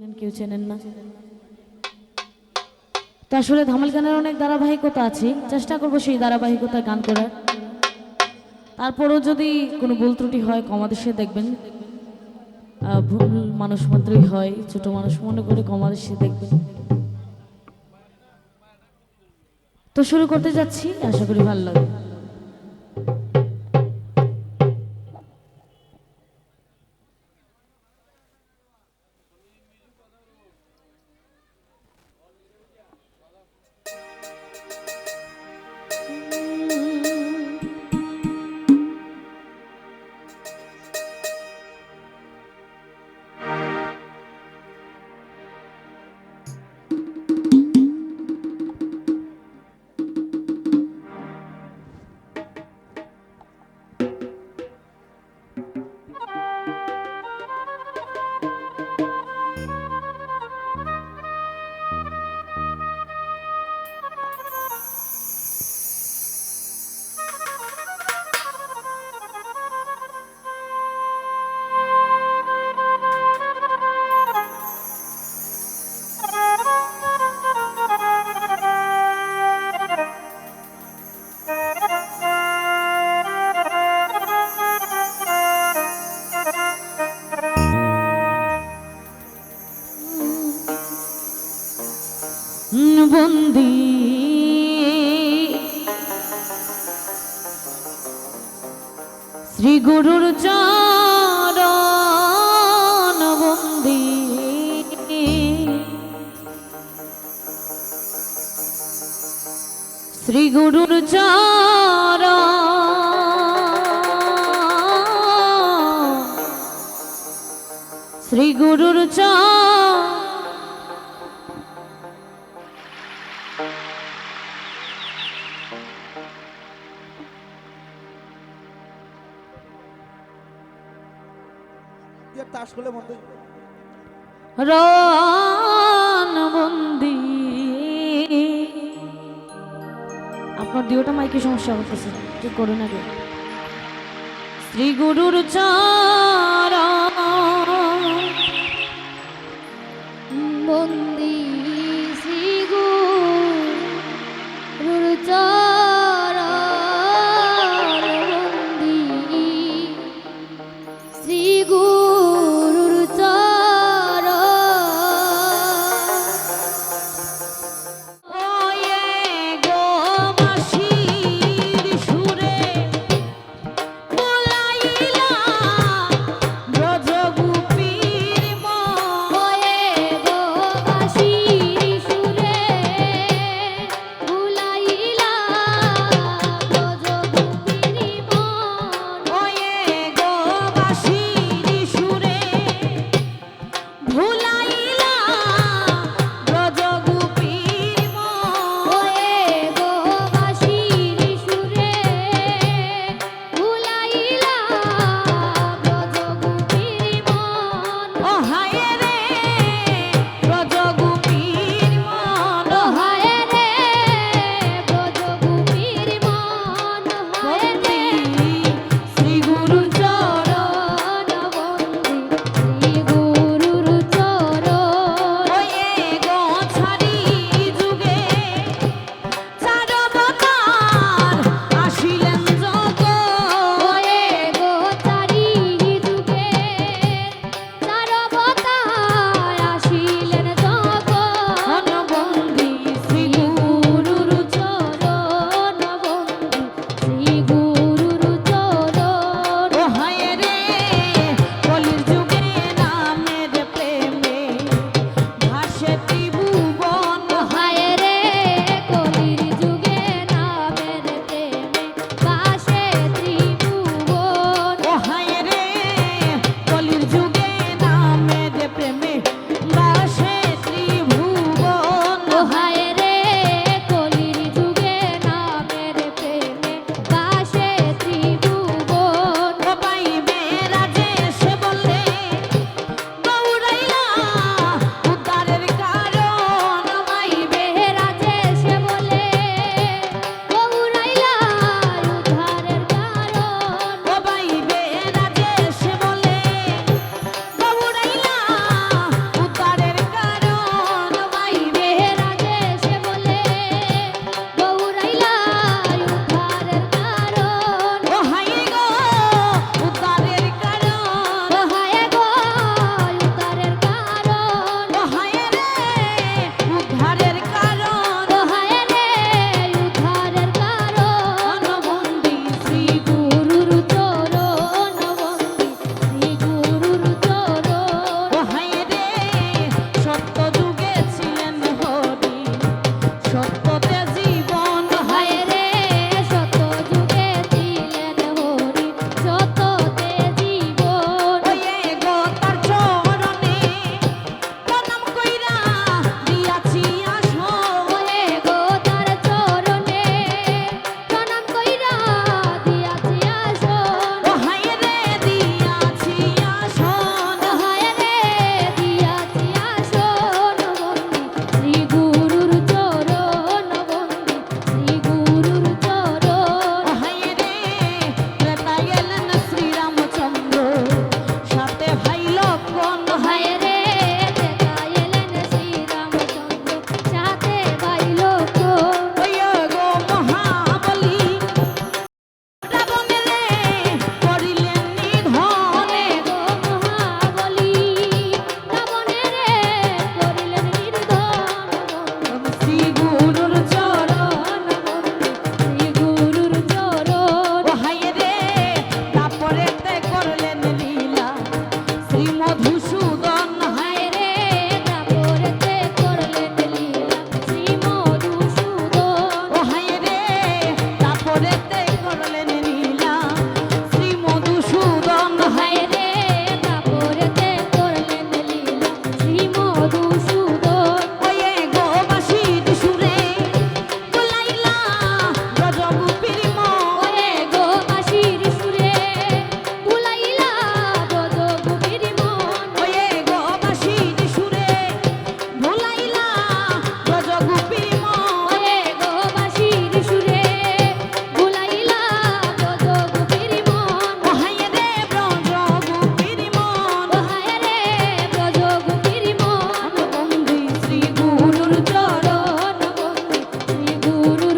চেনেন কেউ চেনেন না। তো আসলে ধামাল গানের অনেক ধারাবাহিকতা আছে, চেষ্টা করব সেই ধারাবাহিকতায় গান করার। তারপরও যদি কোনো ভুল ত্রুটি হয় কমাদেশে দেখবেন। ভুল মানুষ মাত্রই হয়, ছোট মানুষ মনে করে কমাদেশে দেখবেন। তো শুরু করতে যাচ্ছি, আশা করি ভালো লাগবে। বন্দি। শ্রী গুরুর চরণ বন্দি। শ্রী গুরুর চরণ। শ্রী গুরুর চরণ তাস খেলে বন্ধ রণবন্দি আপনার দিওটা মাইকে সমস্যা করতেছে। কি করো না শ্রী গুরুর চার। বন্দি গুরু